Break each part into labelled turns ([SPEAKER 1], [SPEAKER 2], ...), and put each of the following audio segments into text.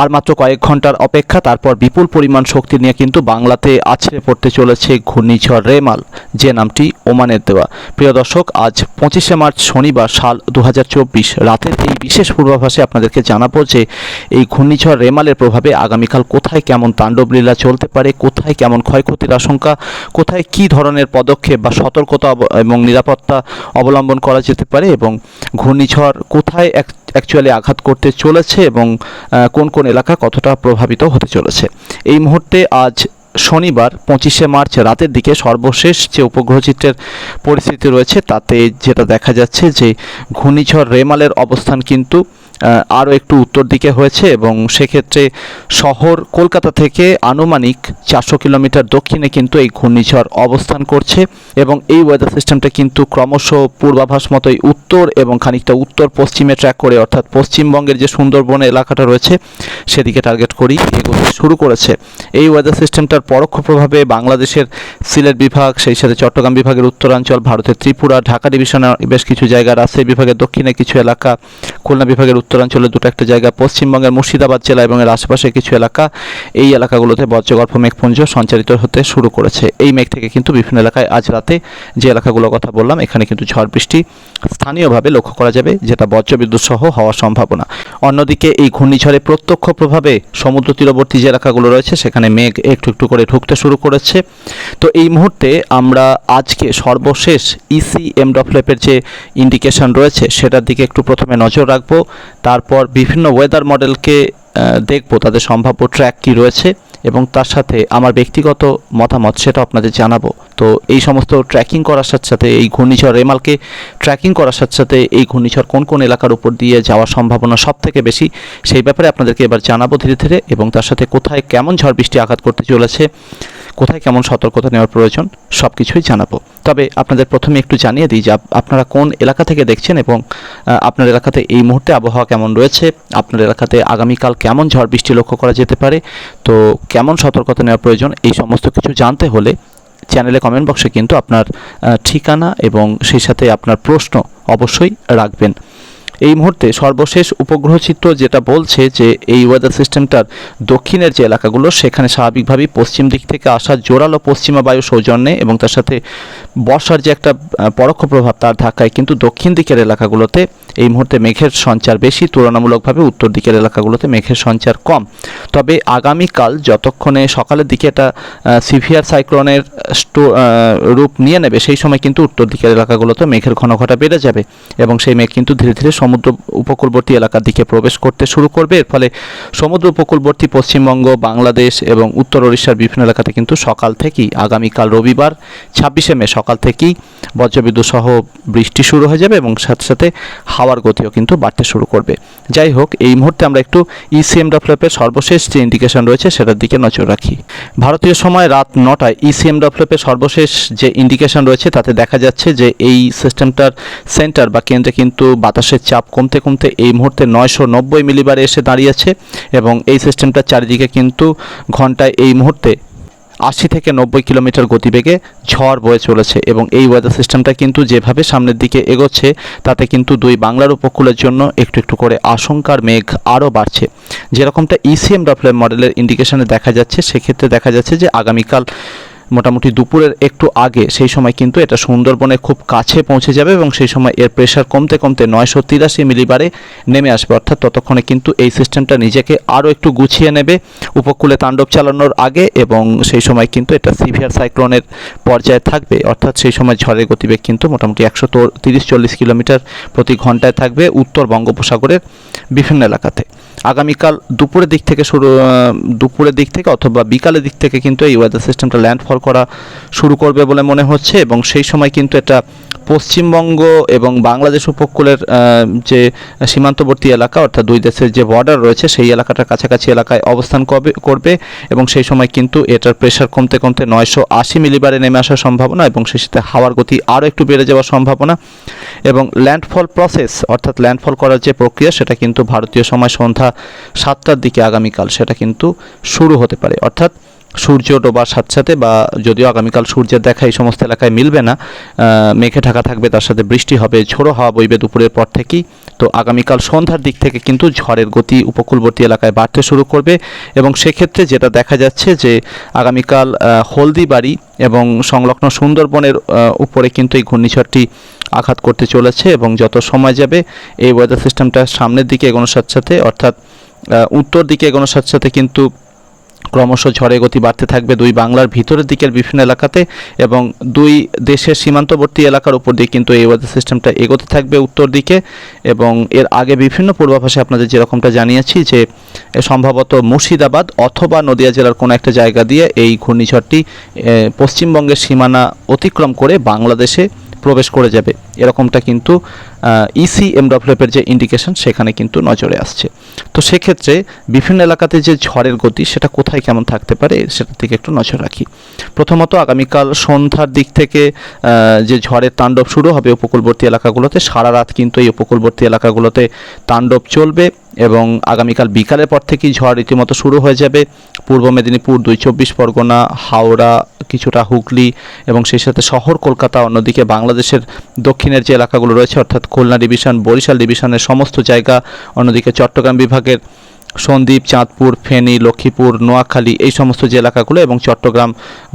[SPEAKER 1] আর মাত্র কয়েক ঘণ্টার অপেক্ষা, তারপর বিপুল পরিমাণ শক্তি নিয়ে কিন্তু বাংলাতে আছড়ে পড়তে চলেছে ঘূর্ণিঝড় রেমাল। যে নামটি ওমানের দেওয়া। প্রিয় দর্শক, আজ পঁচিশে মার্চ শনিবার সাল দু হাজার চব্বিশ। রাতের এই বিশেষ পূর্বাভাসে আপনাদেরকে জানাব যে এই ঘূর্ণিঝড় রেমালের প্রভাবে আগামীকাল কোথায় কেমন তাণ্ডবলীলা চলতে পারে, কোথায় কেমন ক্ষয়ক্ষতির আশঙ্কা, কোথায় কি ধরনের পদক্ষেপ বা সতর্কতা এবং নিরাপত্তা অবলম্বন করা যেতে পারে এবং ঘূর্ণিঝড় কোথায় অ্যাকচুয়ালি আঘাত করতে চলেছে এবং কোন কোন এলাকা কতটা প্রভাবিত হতে চলেছে। এই মুহূর্তে আজ শনিবার, পঁচিশে মার্চ রাতের দিকে সর্বশেষ যে উপগ্রহ চিত্রের পরিস্থিতি রয়েছে, তাতে যেটা দেখা যাচ্ছে যে ঘূর্ণিঝড় রেমালের অবস্থান কিন্তু আরও একটু উত্তর দিকে হয়েছে এবং সেক্ষেত্রে শহর কলকাতা থেকে আনুমানিক চারশো কিলোমিটার দক্ষিণে কিন্তু এই ঘূর্ণিঝড় অবস্থান করছে এবং এই ওয়েদার সিস্টেমটা কিন্তু ক্রমশ পূর্বাভাস মতোই উত্তর এবং খানিকটা উত্তর পশ্চিমে ট্র্যাক করে, অর্থাৎ পশ্চিমবঙ্গের যে সুন্দরবন এলাকাটা রয়েছে, সেদিকে টার্গেট করেই এগোতে শুরু করেছে। এই ওয়েদার সিস্টেমটার পরোক্ষ প্রভাবে বাংলাদেশের সিলেট বিভাগ, সেই সাথে চট্টগ্রাম বিভাগের উত্তরাঞ্চল, ভারতের ত্রিপুরা, ঢাকা ডিভিশনের বেশ কিছু জায়গা, রাজশাহী বিভাগের দক্ষিণে কিছু এলাকা, খুলনা বিভাগের উত্তরাঞ্চলে দুটো একটা জায়গা, পশ্চিমবঙ্গের মুর্শিদাবাদ জেলা এবং এর আশেপাশে কিছু এলাকা, এই এলাকাগুলোতে বজ্রগর্ভ মেঘপুঞ্জ সঞ্চারিত হতে শুরু করেছে। এই মেঘ থেকে কিন্তু বিভিন্ন এলাকায় আজ রাতে যে এলাকাগুলোর কথা বললাম, এখানে কিন্তু ঝড় বৃষ্টি স্থানীয়ভাবে লক্ষ্য করা যাবে, যেটা বজ্রবিদ্যুৎ সহ হওয়ার সম্ভাবনা। অন্যদিকে এই ঘূর্ণিঝড়ে প্রত্যক্ষ প্রভাবে সমুদ্র তীরবর্তী যে এলাকাগুলো রয়েছে, সেখানে মেঘ একটু একটু করে ঢুকতে শুরু করেছে। তো এই মুহূর্তে আমরা আজকে সর্বশেষ E ইসি এমডফলেপের যে ইন্ডিকেশন রয়েছে, সেটার দিকে একটু প্রথমে নজর রাখব। তারপর বিভিন্ন ওয়েদার মডেলকে দেখব তাদের সম্ভাব্য ট্র্যাক কি রয়েছে এবং তার সাথে আমার ব্যক্তিগত মতামত সেটা আপনাদের জানাব। তো এই সমস্ত ট্র্যাকিং করার সাথে সাথে এই ঘূর্ণিঝড় রেমালকে ট্র্যাকিং করার সাথে সাথে এই ঘূর্ণিঝড় কোন কোন এলাকার উপর দিয়ে যাওয়ার সম্ভাবনা সব থেকে বেশি সেই ব্যাপারে আপনাদেরকে এবার জানাব ধীরে ধীরে এবং তার সাথে কোথায় কেমন ঝড় বৃষ্টি আঘাত করতে চলেছে। কোথায় কেমন সতর্কতা নেওয়ার প্রয়োজন সব কিছুই জানাব। তবে আপনাদের প্রথমে একটু জানিয়ে দিই যে আপনারা কোন এলাকা থেকে দেখছেন এবং আপনার এলাকাতে এই মুহূর্তে আবহাওয়া কেমন রয়েছে, আপনার এলাকাতে আগামীকাল কেমন ঝড় বৃষ্টি লক্ষ্য করা যেতে পারে, তো কেমন সতর্কতা নেওয়ার প্রয়োজন এই সমস্ত কিছু জানতে হলে চ্যানেলে কমেন্ট বক্সে কিন্তু আপনার ঠিকানা এবং সেই সাথে আপনার প্রশ্ন অবশ্যই রাখবেন। এই মুহূর্তে সর্বশেষ উপগ্রহ চিত্র যেটা বলছে যে এই ওয়েদার সিস্টেমটার দক্ষিণের যে এলাকাগুলো, সেখানে স্বাভাবিকভাবেই পশ্চিম দিক থেকে আসা জোরালো পশ্চিমা বায়ু সৌজন্যে এবং তার সাথে বর্ষার যে একটা পরোক্ষ প্রভাব তার ধাক্কায় কিন্তু দক্ষিণ দিকের এলাকাগুলোতে এই মুহূর্তে মেঘের সঞ্চার বেশি, তুলনামূলকভাবে উত্তর দিকের এলাকাগুলোতে মেঘের সঞ্চার কম। তবে আগামীকাল যতক্ষণে সকালের দিকে একটা সিভিয়ার সাইক্লোনের রূপ নিয়ে নেবে, সেই সময় কিন্তু উত্তর দিকের এলাকাগুলোতে মেঘের ঘনঘটা বেড়ে যাবে এবং সেই মেঘ কিন্তু ধীরে ধীরে সমুদ্র উপকূলবর্তী এলাকার দিকে প্রবেশ করতে শুরু করবে। এর ফলে সমুদ্র উপকূলবর্তী পশ্চিমবঙ্গ, বাংলাদেশ এবং উত্তর ওড়িশার বিভিন্ন এলাকাতে কিন্তু সকাল থেকেই, আগামীকাল রবিবার, ছাব্বিশে মে সকাল থেকেই বজ্রবিদ্যুৎ সহ বৃষ্টি শুরু হয়ে যাবে এবং সাথে সাথে হাওয়ার গতিও কিন্তু বাড়তে শুরু করবে। যাই হোক, এই মুহূর্তে আমরা একটু E ইসিএম ডেভেলপের সর্বশেষ যে ইন্ডিকেশন রয়েছে সেটার দিকে নজর রাখি। ভারতীয় সময় রাত নটায় E ইসিএম ডেভেলপের সর্বশেষ যে ইন্ডিকেশন রয়েছে তাতে দেখা যাচ্ছে যে এই সিস্টেমটার সেন্টার বা কেন্দ্রে কিন্তু বাতাসের চাপ কমতে কমতে এই মুহূর্তে নয়শো নব্বই মিলিবারে এসে দাঁড়িয়েছে এবং এই সিস্টেমটার চারিদিকে কিন্তু ঘন্টায় এই মুহূর্তে আশি থেকে নব্বই কিলোমিটার গতিবেগে ঝড় বয়ে চলেছে এবং এই ওয়েদার সিস্টেমটা কিন্তু যেভাবে সামনের দিকে এগোচ্ছে, তাতে কিন্তু দুই বাংলার উপকূলের জন্য একটু একটু করে আশঙ্কার মেঘ আরও বাড়ছে। যেরকমটা ইসিএম ডপলের মডেলের ইন্ডিকেশনে দেখা যাচ্ছে, সেক্ষেত্রে দেখা যাচ্ছে যে আগামীকাল মোটামুটি দুপুরের একটু আগে, সেই সময় কিন্তু এটা সুন্দরবনে খুব কাছে পৌঁছে যাবে এবং সেই সময় এর প্রেশার কমতে কমতে নয়শো তিরাশি মিলিবারে নেমে আসবে। অর্থাৎ ততক্ষণে কিন্তু এই সিস্টেমটা নিজেকে আরও একটু গুছিয়ে নেবে। উপকূলে তাণ্ডব চালানোর আগে এবং সেই সময় কিন্তু এটা সিভিয়ার সাইক্লোনের পর্যায়ে থাকবে। অর্থাৎ সেই সময় ঝড়ের গতিবেগ কিন্তু মোটামুটি একশো তিরিশ চল্লিশ কিলোমিটার প্রতি ঘন্টায় থাকবে উত্তর বঙ্গোপসাগরের বিভিন্ন এলাকাতে। আগামীকাল দুপুরের দিক থেকে শুরু দুপুরের দিক থেকে অথবা বিকালের দিক থেকে কিন্তু এই ওয়েদার সিস্টেমটা ল্যান্ডফল করা শুরু করবে বলে মনে হচ্ছে এবং সেই সময় কিন্তু এটা পশ্চিমবঙ্গ এবং বাংলাদেশ উপকূলের যে সীমান্তবর্তী এলাকা, অর্থাৎ দুই দেশের যে বর্ডার রয়েছে, সেই এলাকাটার কাছাকাছি এলাকায় অবস্থান করবে করবে এবং সেই সময় কিন্তু এটার প্রেশার কমতে কমতে নয়শো আশি মিলিবারে নেমে আসার সম্ভাবনা এবং সেই সাথে হাওয়ার গতি আরও একটু বেড়ে যাওয়ার সম্ভাবনা এবং ল্যান্ডফল প্রসেস অর্থাৎ ল্যান্ডফল করার যে প্রক্রিয়া, সেটা কিন্তু ভারতীয় সময় সন্ধ্যা সাতটার দিকে আগামীকাল সেটা কিন্তু শুরু হতে পারে। অর্থাৎ সূর্য ডোবার সাথে সাথে বা যদিও আগামীকাল সূর্যের দেখা এই সমস্ত এলাকায় মিলবে না মেঘে ঢাকা থাকবে, তার সাথে বৃষ্টি হবে, ঝোড়ো হাওয়া বইবে দুপুরের পর থেকেই। তো আগামীকাল সন্ধ্যার দিক থেকে কিন্তু ঝড়ের গতি উপকূলবর্তী এলাকায় বাড়তে শুরু করবে এবং সেক্ষেত্রে যেটা দেখা যাচ্ছে যে আগামীকাল হলদিবাড়ি এবং সংলগ্ন সুন্দরবনের উপরে কিন্তু এই ঘূর্ণিঝড়টি আঘাত করতে চলেছে এবং যত সময় যাবে এই ওয়েদার সিস্টেমটা সামনের দিকে এগোনোর সাথে সাথে অর্থাৎ উত্তর দিকে এগোনোর সাথে সাথে কিন্তু ক্রমশ ঝড়ে গতি বাড়তে থাকবে। দুই বাংলার ভিতরের দিকের বিভিন্ন এলাকাতে এবং দুই দেশের সীমান্তবর্তী এলাকার উপর দিয়ে কিন্তু এই ওয়েদার সিস্টেমটা এগোতে থাকবে উত্তর দিকে এবং এর আগে বিভিন্ন পূর্বাভাসে আপনাদের যেরকমটা জানিয়েছি যে সম্ভবত মুর্শিদাবাদ অথবা নদিয়া জেলার কোনো একটা জায়গা দিয়ে এই ঘূর্ণিঝড়টি পশ্চিমবঙ্গের সীমানা অতিক্রম করে বাংলাদেশে প্রবেশ করে যাবে। এরকমটা কিন্তু ইসি এমডব্লিউএফের যে ইন্ডিকেশন সেখানে কিন্তু নজরে আসছে। তো সেক্ষেত্রে বিভিন্ন এলাকাতে যে ঝড়ের গতি, সেটা কোথায় কেমন থাকতে পারে, সেটার দিকে একটু নজর রাখি। প্রথমত আগামীকাল সন্ধ্যার দিক থেকে যে ঝড়ের তাণ্ডব শুরু হবে উপকূলবর্তী এলাকাগুলোতে, সারা রাত কিন্তু এই উপকূলবর্তী এলাকাগুলোতে তাণ্ডব চলবে এবং আগামীকাল বিকালের পর থেকেই ঝড় রীতিমতো শুরু হয়ে যাবে। পূর্ব মেদিনীপুর দুই চব্বিশ পরগনা, হাওড়া কিছুটা হুগলি এবং সেই সাথে শহর কলকাতা, অন্যদিকে বাংলাদেশের দক্ষিণের যে এলাকাগুলো রয়েছে, অর্থাৎ খুলনা ডিভিশন, বরিশাল ডিভিশনের সমস্ত জায়গা, অন্যদিকে চট্টগ্রাম বিভাগের সন্দ্বীপ, চাঁদপুর, ফেনী, লক্ষ্মীপুর, নোয়াখালী, এই সমস্ত যে এলাকাগুলো এবং চট্টগ্রাম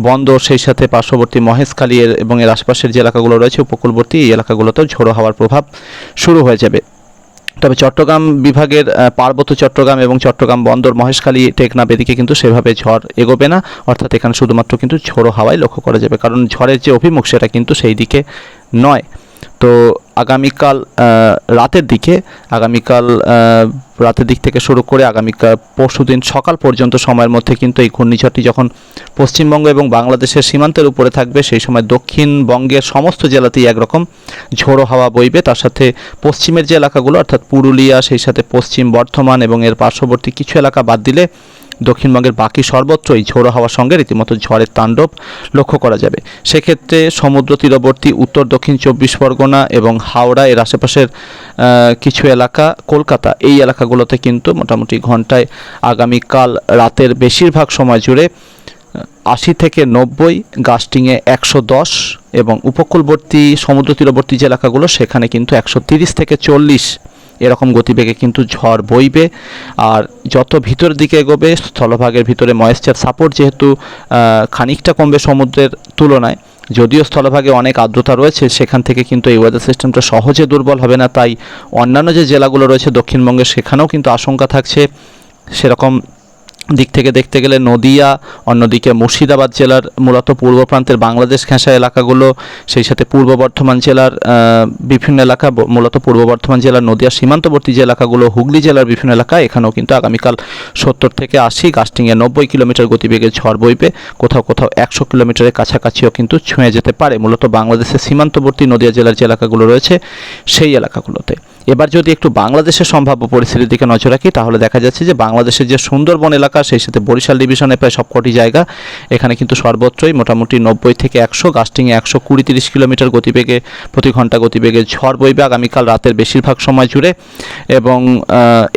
[SPEAKER 1] বন্দর, সেই সাথে পার্শ্ববর্তী মহেশখালী এবং এর আশপাশের যে এলাকাগুলো রয়েছে, উপকূলবর্তী এই এলাকাগুলোতেও ঝোড়ো হওয়ার প্রভাব শুরু হয়ে যাবে। তবে চট্টগ্রাম বিভাগের পার্বত্য চট্টগ্রাম এবং চট্টগ্রাম বন্দর মহেশখালী, টেকনাফ এদিকে কিন্তু সেভাবে ঝড় এগোবে না। অর্থাৎ এখানে শুধুমাত্র কিন্তু ঝোড়ো হাওয়াই লক্ষ্য করা যাবে। কারণ ঝড়ের যে অভিমুখ, সেটা কিন্তু সেই দিকে নয়। তো আগামীকাল রাতের দিকে, আগামীকাল রাতের দিক থেকে শুরু করে আগামীকাল পরশুদিন সকাল পর্যন্ত সময়ের মধ্যে কিন্তু এই ঘূর্ণিঝড়টি যখন পশ্চিমবঙ্গ এবং বাংলাদেশের সীমান্তের উপরে থাকবে, সেই সময় দক্ষিণবঙ্গের সমস্ত জেলাতেই একরকম ঝোড়ো হাওয়া বইবে। তার সাথে পশ্চিমের যে এলাকাগুলো, অর্থাৎ পুরুলিয়া, সেই সাথে পশ্চিম বর্ধমান এবং এর পার্শ্ববর্তী কিছু এলাকা বাদ দিলে দক্ষিণবঙ্গের বাকি সর্বত্রই ঝোড়ো হাওয়ার সঙ্গে রীতিমতো ঝড়ের তাণ্ডব লক্ষ্য করা যাবে। সেক্ষেত্রে সমুদ্র তীরবর্তী, উত্তর, দক্ষিণ চব্বিশ পরগনা এবং হাওড়া এর আশেপাশের কিছু এলাকা, কলকাতা, এই এলাকাগুলোতে কিন্তু মোটামুটি ঘন্টায় আগামীকাল রাতের বেশিরভাগ সময় জুড়ে আশি থেকে নব্বই গাস্টিংয়ে একশো দশ এবং উপকূলবর্তী, সমুদ্র তীরবর্তী যে এলাকাগুলো, সেখানে কিন্তু একশো তিরিশ থেকে চল্লিশ এরকম গতিবেগে কিন্তু ঝড় বইবে। আর যত ভিতর দিকে এগোবে, স্থলভাগের ভিতরে ময়েশ্চার সাপোর্ট যেহেতু খানিকটা কমবে সমুদ্রের তুলনায়। যদিও স্থলভাগে অনেক আর্দ্রতা রয়েছে, সেখান থেকে কিন্তু এই ওয়েদার সিস্টেমটা সহজে দুর্বল হবে না। তাই অন্যান্য যে জেলাগুলো রয়েছে, দক্ষিণবঙ্গে সেখানেও কিন্তু আশঙ্কা থাকছে। সেরকম দিক থেকে দেখতে গেলে নদিয়া, অন্যদিকে মুর্শিদাবাদ জেলার মূলত পূর্ব প্রান্তের বাংলাদেশ ঘেঁষা এলাকাগুলো, সেই সাথে পূর্ব বর্ধমান জেলার বিভিন্ন এলাকা মূলত পূর্ব বর্ধমান জেলার নদিয়া সীমান্তবর্তী যে এলাকাগুলো, হুগলি জেলার বিভিন্ন এলাকা, এখানেও কিন্তু আগামীকাল সত্তর থেকে আশি গাস্টিংয়ে নব্বই কিলোমিটার গতিবেগে ঝড় বইবে, কোথাও কোথাও একশো কিলোমিটারের কাছাকাছিও কিন্তু ছুঁয়ে যেতে পারে। মূলত বাংলাদেশের সীমান্তবর্তী নদিয়া জেলার যে এলাকাগুলো রয়েছে, সেই এলাকাগুলোতে। এবার যদি একটু বাংলাদেশের সম্ভাব্য পরিস্থিতির দিকে নজর রাখি, তাহলে দেখা যাচ্ছে যে বাংলাদেশের যে সুন্দরবন এলাকা, সেই সাথে বরিশাল ডিভিশনে প্রায় সবকটি জায়গা, এখানে কিন্তু সর্বত্রই মোটামুটি নব্বই থেকে একশো গাস্টিংয়ে একশো কুড়ি তিরিশ কিলোমিটার গতিবেগে, প্রতি ঘণ্টা গতিবেগে ঝড় বইবে আগামীকাল রাতের বেশিরভাগ সময় জুড়ে। এবং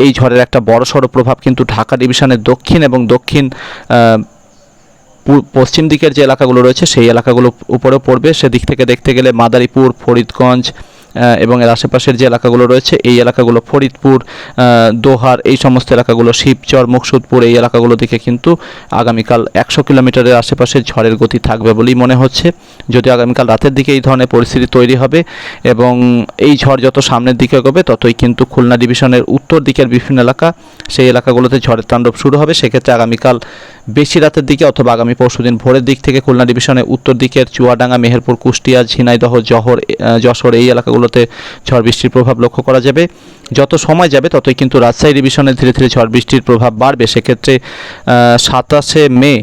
[SPEAKER 1] এই ঝড়ের একটা বড় সড়ো প্রভাব কিন্তু ঢাকা ডিভিশনের দক্ষিণ এবং দক্ষিণ পশ্চিম দিকের যে এলাকাগুলো রয়েছে, সেই এলাকাগুলো উপরেও পড়বে। সেদিক থেকে দেখতে গেলে মাদারীপুর, ফরিদগঞ্জ এবং এর আশেপাশের যে এলাকাগুলো রয়েছে, এই এলাকাগুলো ফরিদপুর দোহার, এই সমস্ত এলাকাগুলো, শিবচর, মুকসুদপুর, এই এলাকাগুলো দিকে কিন্তু আগামীকাল একশো কিলোমিটারের আশেপাশে ঝড়ের গতি থাকবে বলেই মনে হচ্ছে। যদি আগামীকাল রাতের দিকে এই ধরনের পরিস্থিতি তৈরি হবে এবং এই ঝড় যত সামনের দিকে এগোবে, ততই কিন্তু খুলনা ডিভিশনের উত্তর দিকের বিভিন্ন এলাকা, সেই এলাকাগুলোতে ঝড়ের তাণ্ডব শুরু হবে। সেক্ষেত্রে আগামীকাল বেশি রাতের দিকে অথবা আগামী পরশুদিন ভোরের দিক থেকে খুলনা ডিভিশনের উত্তর দিকের চুয়াডাঙ্গা, মেহেরপুর, কুষ্টিয়া, ঝিনাইদহ, জহর যশোর এই এলাকাগুলোতে ঝড় বৃষ্টির প্রভাব লক্ষ্য করা যাবে। যত সময় যাবে, ততই কিন্তু রাজশাহী ডিভিশনে ধীরে ধীরে ঝড় বৃষ্টির প্রভাব বাড়বে। সেক্ষেত্রে সাতাশে মে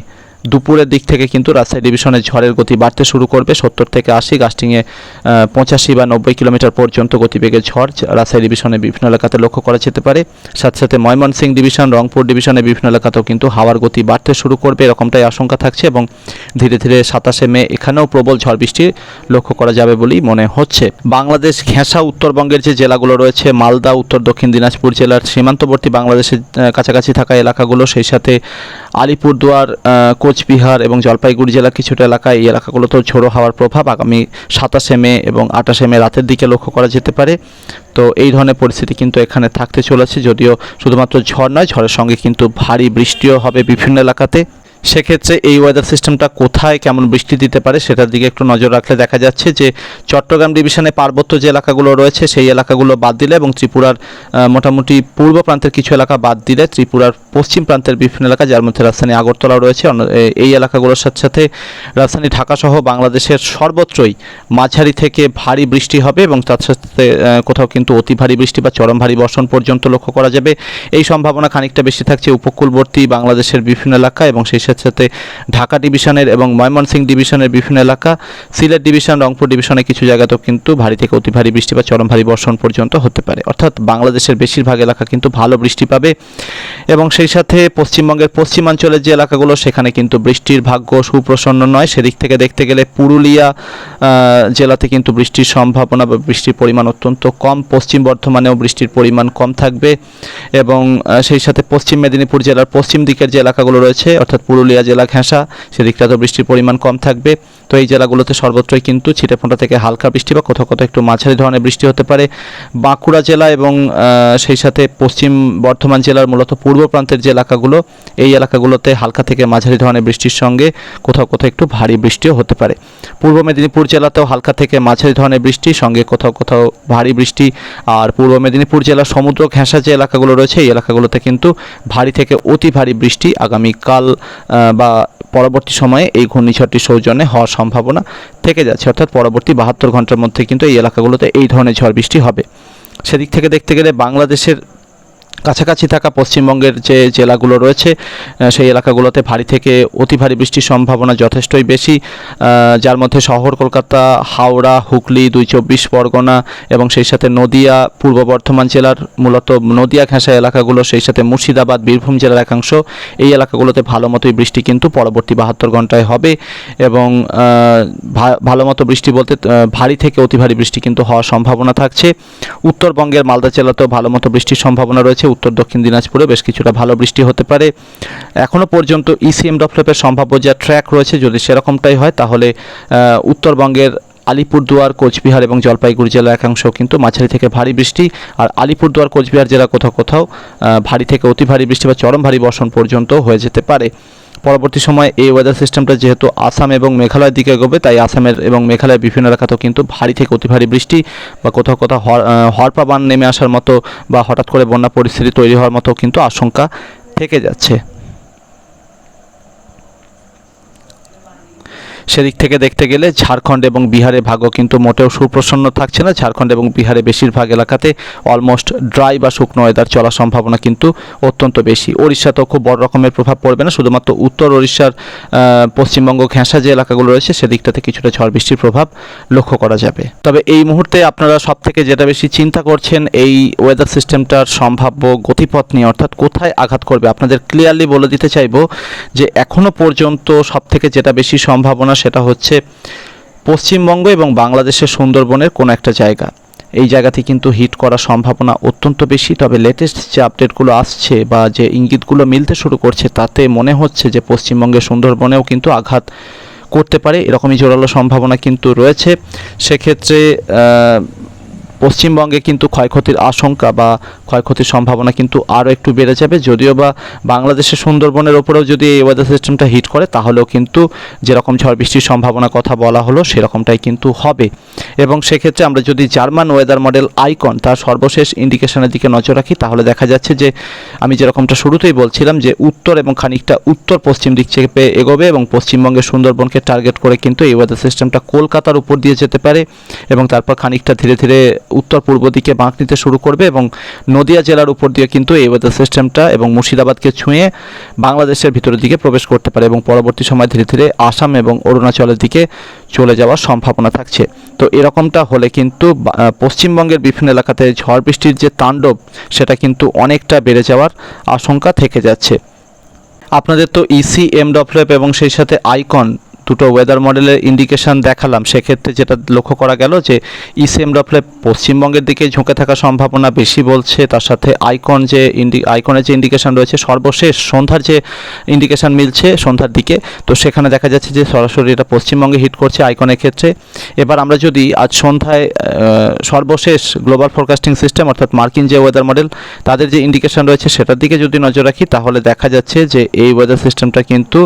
[SPEAKER 1] দুপুরের দিক থেকে কিন্তু রাজশাহী ডিভিশনের ঝড়ের গতি বাড়তে শুরু করবে। সত্তর থেকে আশি গাস্টিংয়ে পঁচাশি বা নব্বই কিলোমিটার পর্যন্ত গতিবেগে ঝড় রাজশাহী ডিভিশনে বিভিন্ন এলাকাতে লক্ষ্য করা যেতে পারে। সাথে সাথে ময়মনসিংহ ডিভিশন, রংপুর ডিভিশনে বিভিন্ন এলাকাতেও কিন্তু হাওয়ার গতি বাড়তে শুরু করবে এরকমটাই আশঙ্কা থাকছে এবং ধীরে ধীরে সাতাশে মে এখানেও প্রবল ঝড় বৃষ্টি লক্ষ্য করা যাবে বলেই মনে হচ্ছে। বাংলাদেশ ঘেঁষা উত্তরবঙ্গের যে জেলাগুলো রয়েছে, মালদা, উত্তর দক্ষিণ দিনাজপুর জেলার সীমান্তবর্তী বাংলাদেশের কাছাকাছি থাকা এলাকাগুলো, সেই সাথে আলিপুরদুয়ার কোচবিহার এবং জলপাইগুড়ি জেলার কিছুটা এলাকায় এই এলাকাগুলোতেও ঝোড়ো হাওয়ার প্রভাব আগামী সাতাশে মে এবং আঠাশে মে রাতের দিকে লক্ষ্য করা যেতে পারে। তো এই ধরনের পরিস্থিতি কিন্তু এখানে থাকতে চলেছে, যদিও শুধুমাত্র ঝড় নয়, ঝড়ের সঙ্গে কিন্তু ভারী বৃষ্টিও হবে বিভিন্ন এলাকাতে। সেক্ষেত্রে এই ওয়েদার সিস্টেমটা কোথায় কেমন বৃষ্টি দিতে পারে সেটার দিকে একটু নজর রাখলে দেখা যাচ্ছে যে চট্টগ্রাম ডিভিশনে পার্বত্য যে এলাকাগুলো রয়েছে, সেই এলাকাগুলো বাদ দিলে এবং ত্রিপুরার মোটামুটি পূর্ব প্রান্তের কিছু এলাকা বাদ দিলে ত্রিপুরার পশ্চিম প্রান্তের বিভিন্ন এলাকা, যার মধ্যে রাজধানী আগরতলা রয়েছে। এই এলাকাগুলোর সাথে সাথে রাজধানী ঢাকা সহ বাংলাদেশের সর্বত্রই মাঝারি থেকে ভারী বৃষ্টি হবে এবং তার সাথে কোথাও কিন্তু অতি ভারী বৃষ্টি বা চরম ভারী বর্ষণ পর্যন্ত লক্ষ্য করা যাবে। এই সম্ভাবনা খানিকটা বেশি থাকছে উপকূলবর্তী বাংলাদেশের বিভিন্ন এলাকা এবং সেই সাথে সাথে ঢাকা ডিভিশনের এবং ময়মনসিংহ ডিভিশনের বিভিন্ন এলাকা। সিলেট ডিভিশন, রংপুর ডিভিশনে কিছু জায়গাতেও কিন্তু ভারী থেকে অতি ভারী বৃষ্টি বা চরম ভারী বর্ষণ পর্যন্ত হতে পারে। অর্থাৎ বাংলাদেশের বেশিরভাগ এলাকা কিন্তু ভালো বৃষ্টি পাবে এবং সেই সাথে পশ্চিমবঙ্গের পশ্চিমাঞ্চলের যে এলাকাগুলো, সেখানে কিন্তু বৃষ্টির ভাগ্য সুপ্রসন্ন নয়। সেদিক থেকে দেখতে গেলে পুরুলিয়া জেলাতে কিন্তু বৃষ্টির সম্ভাবনা বা বৃষ্টির পরিমাণ অত্যন্ত কম। পশ্চিম বর্ধমানেও বৃষ্টির পরিমাণ কম থাকবে এবং সেই সাথে পশ্চিম মেদিনীপুর জেলার পশ্চিম দিকের যে এলাকাগুলো রয়েছে, অর্থাৎ পুরুলিয়া জেলা ঘেঁষা, সেদিকটাতেও বৃষ্টির পরিমাণ কম থাকবে। তো এই জেলাগুলোতে সর্বত্রই কিন্তু ছিটেফোঁটা থেকে হালকা বৃষ্টি বা কোথাও কোথাও একটু মাঝারি ধরনের বৃষ্টি হতে পারে। বাঁকুড়া জেলা এবং সেই সাথে পশ্চিম বর্ধমান জেলার মূলত পূর্ব প্রান্তের যে এলাকাগুলো, এই এলাকাগুলোতে হালকা থেকে মাঝারি ধরনের বৃষ্টির সঙ্গে কোথাও কোথাও একটু ভারী বৃষ্টিও হতে পারে। পূর্ব মেদিনীপুর জেলাতেও হালকা থেকে মাঝারি ধরনের বৃষ্টি সঙ্গে কোথাও কোথাও ভারী বৃষ্টি। আর পূর্ব মেদিনীপুর জেলার সমুদ্র ঘেঁষা যে এলাকাগুলো রয়েছে, এই এলাকাগুলোতে কিন্তু ভারী থেকে অতি ভারী বৃষ্টি আগামীকাল বা পরবর্তী সময়ে এই ঘূর্ণিঝড়টি সৌজন্যে হওয়ার সম্ভাবনা থেকে যাচ্ছে। অর্থাৎ পরবর্তী বাহাত্তর ঘণ্টার মধ্যে কিন্তু এই এলাকাগুলোতে এই ধরনের ঝড় বৃষ্টি হবে। সেদিক থেকে দেখতে গেলে বাংলাদেশের কাছাকাছি থাকা পশ্চিমবঙ্গের যে জেলাগুলো রয়েছে সেই এলাকাগুলোতে ভারী থেকে অতি ভারী বৃষ্টির সম্ভাবনা যথেষ্টই বেশি যার মধ্যে শহর কলকাতা, হাওড়া, হুগলি, দুই চব্বিশ পরগনা এবং সেই সাথে নদিয়া, পূর্ব বর্ধমান জেলার মূলত নদিয়া ঘেঁষা এলাকাগুলো, সেই সাথে মুর্শিদাবাদ, বীরভূম জেলার একাংশ, এই এলাকাগুলোতে ভালো মতোই বৃষ্টি কিন্তু পরবর্তী বাহাত্তর ঘন্টায় হবে এবং ভালো মতো বৃষ্টি বলতে ভারী থেকে অতি ভারী বৃষ্টি কিন্তু হওয়ার সম্ভাবনা থাকছে। উত্তরবঙ্গের মালদা জেলাতেও ভালো মতো বৃষ্টির সম্ভাবনা রয়েছে উত্তর দক্ষিণ দিনাজপুরে বেশ কিছুটা ভালো বৃষ্টি হতে পারে। এখনও পর্যন্ত ইসিএম ডফলেপের সম্ভাব্য যা ট্র্যাক রয়েছে, যদি সেরকমটাই হয়, তাহলে উত্তরবঙ্গের আলিপুরদুয়ার, কোচবিহার এবং জলপাইগুড়ি জেলার একাংশ কিন্তু মাঝারি থেকে ভারী বৃষ্টি। আর আলিপুরদুয়ার, কোচবিহার জেলা কোথাও কোথাও ভারী থেকে অতি ভারী বৃষ্টি বা চরম ভারী বর্ষণ পর্যন্ত হয়ে যেতে পারে। পরবর্তী সময়ে এই ওয়েদার সিস্টেমটা যেহেতু আসাম এবং মেঘালয়ের দিকে এগোবে তাই আসামের এবং মেঘালয়ের বিভিন্ন এলাকাতেও কিন্তু ভারী থেকে অতি ভারী বৃষ্টি বা কোথাও কোথাও হর- আহ, হরপাবান নেমে আসার মতো বা হঠাৎ করে বন্যা পরিস্থিতি তৈরি হওয়ার মতো কিন্তু আশঙ্কা থেকে যাচ্ছে। সেদিক থেকে দেখতে গেলে ঝাড়খণ্ড এবং বিহারের ভাগ্য কিন্তু মোটেও সুপ্রসন্ন থাকছে না। ঝাড়খণ্ড এবং বিহারে বেশিরভাগ এলাকাতে অলমোস্ট ড্রাই বা শুকনো ওয়েদার চলার সম্ভাবনা কিন্তু অত্যন্ত বেশি। ওড়িশাতেও খুব বড় রকমের প্রভাব পড়বে না, শুধুমাত্র উত্তর ওড়িশার পশ্চিমবঙ্গ ঘেঁষা যে এলাকাগুলো রয়েছে, সেদিকটাতে কিছুটা ঝড় বৃষ্টির প্রভাব লক্ষ্য করা যাবে। তবে এই মুহূর্তে আপনারা সব থেকে যেটা বেশি চিন্তা করছেন, এই ওয়েদার সিস্টেমটার সম্ভাব্য গতিপথ নিয়ে, অর্থাৎ কোথায় আঘাত করবে? আপনাদের ক্লিয়ারলি বলে দিতে চাইব যে এখনও পর্যন্ত সব থেকে যেটা বেশি সম্ভাবনা সেটা হচ্ছে পশ্চিমবঙ্গ এবং বাংলাদেশের সুন্দরবনের কোনো একটা জায়গা। এই জায়গাতে কিন্তু হিট করার সম্ভাবনা অত্যন্ত বেশি, তবে লেটেস্ট যে আপডেটগুলো আসছে বা যে ইঙ্গিতগুলো মিলতে শুরু করছে, তাতে মনে হচ্ছে যে পশ্চিমবঙ্গের সুন্দরবনেও কিন্তু আঘাত করতে পারে, এরকমই জোরালো সম্ভাবনা কিন্তু রয়েছে। সেক্ষেত্রে পশ্চিমবঙ্গে কিন্তু ক্ষয়ক্ষতির আশঙ্কা বা ক্ষয়ক্ষতির সম্ভাবনা কিন্তু আরও একটু বেড়ে যাবে। যদিও বা বাংলাদেশের সুন্দরবনের ওপরেও যদি এই ওয়েদার সিস্টেমটা হিট করে, তাহলেও কিন্তু যেরকম ঝড় বৃষ্টির সম্ভাবনা কথা বলা হলো, সেরকমটাই কিন্তু হবে। এবং সেক্ষেত্রে আমরা যদি জার্মান ওয়েদার মডেল আইকন তার সর্বশেষ ইন্ডিকেশনের দিকে নজর রাখি, তাহলে দেখা যাচ্ছে যে, আমি যেরকমটা শুরুতেই বলছিলাম যে, উত্তর এবং খানিকটা উত্তর পশ্চিম দিক থেকে এগোবে এবং পশ্চিমবঙ্গের সুন্দরবনকে টার্গেট করে কিন্তু এই ওয়েদার সিস্টেমটা কলকাতার উপর দিয়ে যেতে পারে এবং তারপর খানিকটা ধীরে ধীরে উত্তর পূর্ব দিকে বাঁক নিতে শুরু করবে এবং নদিয়া জেলার উপর দিয়ে কিন্তু এই ওয়েদার সিস্টেমটা এবং মুর্শিদাবাদকে ছুঁয়ে বাংলাদেশের ভিতরের দিকে প্রবেশ করতে পারে এবং পরবর্তী সময় ধীরে ধীরে আসাম এবং অরুণাচলের দিকে চলে যাওয়ার সম্ভাবনা থাকছে। তো এরকমটা হলে কিন্তু পশ্চিমবঙ্গের বিভিন্ন এলাকাতে ঝড় বৃষ্টির যে তাণ্ডব, সেটা কিন্তু অনেকটা বেড়ে যাওয়ার আশঙ্কা থেকে যাচ্ছে। আপনাদের তো ইসি এম ডফলেপ এবং সেই সাথে আইকন দুটো ওয়েদার মডেলের ইন্ডিকেশন দেখালাম। সেক্ষেত্রে যেটা লক্ষ্য করা গেল যে ইসিএম ডপলে পশ্চিমবঙ্গের দিকে ঝুঁকে থাকার সম্ভাবনা বেশি বলছে। তার সাথে আইকন যে ইন্ডি আইকনের যে ইন্ডিকেশন রয়েছে, সর্বশেষ সন্ধ্যার যে ইন্ডিকেশন মিলছে সন্ধ্যার দিকে। তো সেখানে দেখা যাচ্ছে যে, সরাসরি এটা পশ্চিমবঙ্গে হিট করছে আইকনের ক্ষেত্রে। এবার আমরা যদি আজ সন্ধ্যায় সর্বশেষ গ্লোবাল ফোরকাস্টিং সিস্টেম অর্থাৎ মার্কিন যে ওয়েদার মডেল তাদের যে ইন্ডিকেশন রয়েছে সেটার দিকে যদি নজর রাখি, তাহলে দেখা যাচ্ছে যে, এই ওয়েদার সিস্টেমটা কিন্তু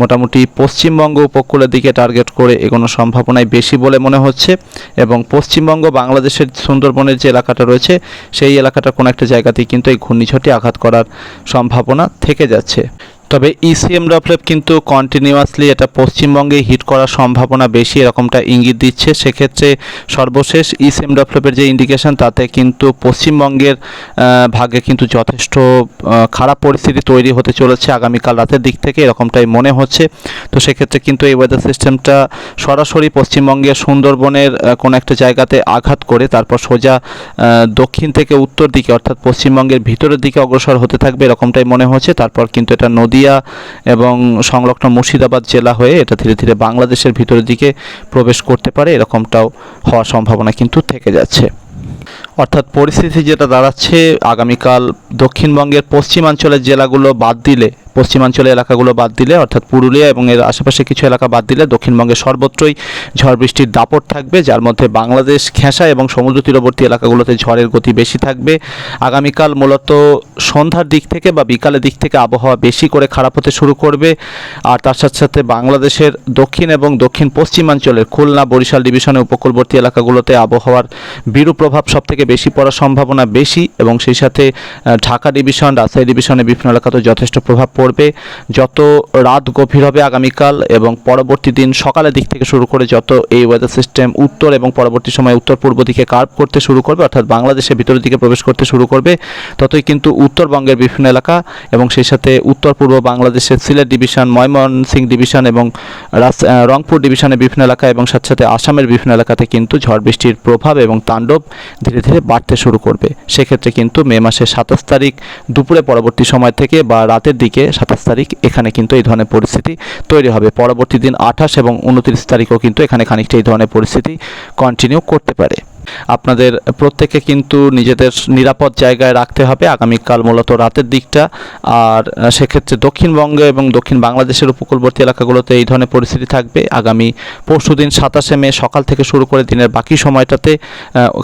[SPEAKER 1] মোটামুটি পশ্চিমবঙ্গ উপকূলের দিকে টার্গেট করে এগোনোর সম্ভাবনাই বেশি বলে মনে হচ্ছে এবং পশ্চিমবঙ্গ, বাংলাদেশের সুন্দরবনের যে এলাকাটা রয়েছে, সেই এলাকাটা কোনো একটা জায়গাতেই কিন্তু এই ঘূর্ণিঝড়টি আঘাত করার সম্ভাবনা থেকে যাচ্ছে। তবে E ইসিএম ডপলেপ কিন্তু কন্টিনিউয়াসলি এটা পশ্চিমবঙ্গে হিট করার সম্ভাবনা বেশি, এরকমটা ইঙ্গিত দিচ্ছে। সেক্ষেত্রে সর্বশেষ E ইসিএম ডপলেপের যে ইন্ডিকেশন তাতে কিন্তু পশ্চিমবঙ্গের ভাগে কিন্তু যথেষ্ট খারাপ পরিস্থিতি তৈরি হতে চলেছে আগামীকাল রাতের দিক থেকে, এরকমটাই মনে হচ্ছে। তো সেক্ষেত্রে কিন্তু এই ওয়েদার সিস্টেমটা সরাসরি পশ্চিমবঙ্গের সুন্দরবনের কোনো একটা জায়গাতে আঘাত করে, তারপর সোজা দক্ষিণ থেকে উত্তর দিকে, অর্থাৎ পশ্চিমবঙ্গের ভিতরের দিকে অগ্রসর হতে থাকবে, এরকমটাই মনে হচ্ছে। তারপর কিন্তু এটা নদিয়া এবং সংলগ্ন মুর্শিদাবাদ জেলা হয়ে এটা ধীরে ধীরে বাংলাদেশের ভিতরের দিকে প্রবেশ করতে পারে, এরকমটাও হওয়ার সম্ভাবনা কিন্তু থেকে যাচ্ছে। অর্থাৎ পরিস্থিতি যেটা দাঁড়াচ্ছে, আগামীকাল দক্ষিণবঙ্গের পশ্চিমাঞ্চলের জেলাগুলো বাদ দিলে, পশ্চিমাঞ্চলের এলাকাগুলো বাদ দিলে, অর্থাৎ পুরুলিয়া এবং এর আশেপাশে কিছু এলাকা বাদ দিলে দক্ষিণবঙ্গের সর্বত্রই ঝড় বৃষ্টির দাপট থাকবে, যার মধ্যে বাংলাদেশ, খেঁসা এবং সমুদ্র তীরবর্তী এলাকাগুলোতে ঝড়ের গতি বেশি থাকবে। আগামীকাল মূলত সন্ধ্যার দিক থেকে বা বিকালের দিক থেকে আবহাওয়া বেশি করে খারাপ হতে শুরু করবে। আর তার সাথে সাথে বাংলাদেশের দক্ষিণ এবং দক্ষিণ পশ্চিমাঞ্চলের খুলনা, বরিশাল ডিভিশনের উপকূলবর্তী এলাকাগুলোতে আবহাওয়ার বিরূপ প্রভাব সবথেকে বেশি পড়ার সম্ভাবনা বেশি এবং সেই সাথে ঢাকা ডিভিশন, রাজশাহী ডিভিশনে বিভিন্ন এলাকাতেও যথেষ্ট প্রভাব পড়বে। যত রাত গভীর হবে আগামীকাল এবং পরবর্তী দিন সকালের দিক থেকে শুরু করে যত এই ওয়েদার সিস্টেম উত্তর এবং পরবর্তী সময় উত্তর পূর্ব দিকে কার্ভ করতে শুরু করবে, অর্থাৎ বাংলাদেশের ভিতরের দিকে প্রবেশ করতে শুরু করবে, ততই কিন্তু উত্তরবঙ্গের বিভিন্ন এলাকা এবং সেই সাথে উত্তর পূর্ব বাংলাদেশের সিলেট ডিভিশন ময়মনসিংহ ডিভিশন এবং রংপুর ডিভিশনের বিভিন্ন এলাকা এবং সাথে সাথে আসামের বিভিন্ন এলাকাতে কিন্তু ঝড় বৃষ্টির প্রভাব এবং তাণ্ডব ধীরে ধীরে বাড়তে শুরু করবে। সেক্ষেত্রে কিন্তু মে মাসের সাতাশ তারিখ দুপুরে পরবর্তী সময় থেকে বা রাতের দিকে সাতাশ তারিখ এখানে কিন্তু এই ধরনের পরিস্থিতি তৈরি হবে। পরবর্তী দিন আঠাশ এবং উনত্রিশ তারিখও কিন্তু এখানে খানিকটা এই ধরনের পরিস্থিতি কন্টিনিউ করতে পারে। আপনাদের প্রত্যেকে কিন্তু নিজেদের নিরাপদ জায়গায় রাখতে হবে। আগামীকাল মূলত রাতের দিকটা। আর সেক্ষেত্রে দক্ষিণবঙ্গ এবং দক্ষিণ বাংলাদেশের উপকূলবর্তী এলাকাগুলোতে এই ধরনের পরিস্থিতি থাকবে। আগামী পরশুদিন সাতাশে মে সকাল থেকে শুরু করে দিনের বাকি সময়টাতে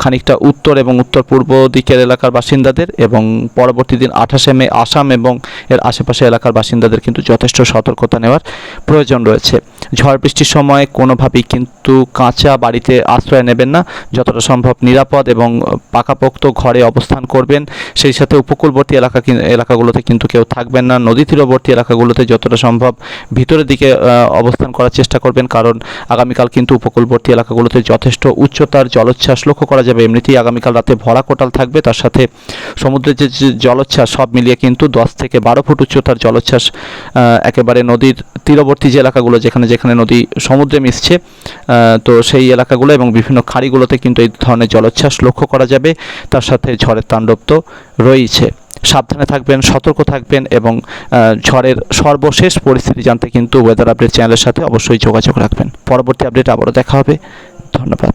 [SPEAKER 1] খানিকটা উত্তর এবং উত্তর পূর্ব দিকের এলাকার বাসিন্দাদের এবং পরবর্তী দিন আঠাশে মে আসাম এবং এর আশেপাশে এলাকার বাসিন্দাদের কিন্তু যথেষ্ট সতর্কতা নেওয়ার প্রয়োজন রয়েছে। ঝড় বৃষ্টির সময় কোনোভাবেই কিন্তু কাঁচা বাড়িতে আশ্রয় নেবেন না। যতটা সম্ভব নিরাপদ এবং পাকাপোক্ত ঘরে অবস্থান করবেন। সেই সাথে উপকূলবর্তী এলাকা এলাকাগুলোতে কিন্তু কেউ থাকবেন না। নদী তীরবর্তী এলাকাগুলোতে যতটা সম্ভব ভিতরের দিকে অবস্থান করার চেষ্টা করবেন। কারণ আগামীকাল কিন্তু উপকূলবর্তী এলাকাগুলোতে যথেষ্ট উচ্চতার জলোচ্ছ্বাস লক্ষ্য করা যাবে। এমনিতেই আগামীকাল রাতে ভরা কোটাল থাকবে। তার সাথে সমুদ্রের যে যে জলোচ্ছ্বাস, সব মিলিয়ে কিন্তু দশ থেকে বারো ফুট উচ্চতার জলোচ্ছ্বাস একেবারে নদীর তীরবর্তী যে এলাকাগুলো, যেখানে যেখানে নদী সমুদ্রে মিশছে তো সেই এলাকাগুলো এবং বিভিন্ন খাড়িগুলোতে কিন্তু এই ধরনের জলোচ্ছ্বাস লক্ষ্য করা যাবে। তার সাথে ঝড়ের তাণ্ডব তো রয়েছে সাবধানে থাকবেন, সতর্ক থাকবেন এবং ঝড়ের সর্বশেষ পরিস্থিতি জানতে কিন্তু ওয়েদার আপডেট চ্যানেলের সাথে অবশ্যই যোগাযোগ রাখবেন। পরবর্তী আপডেট আবারও দেখা হবে। ধন্যবাদ।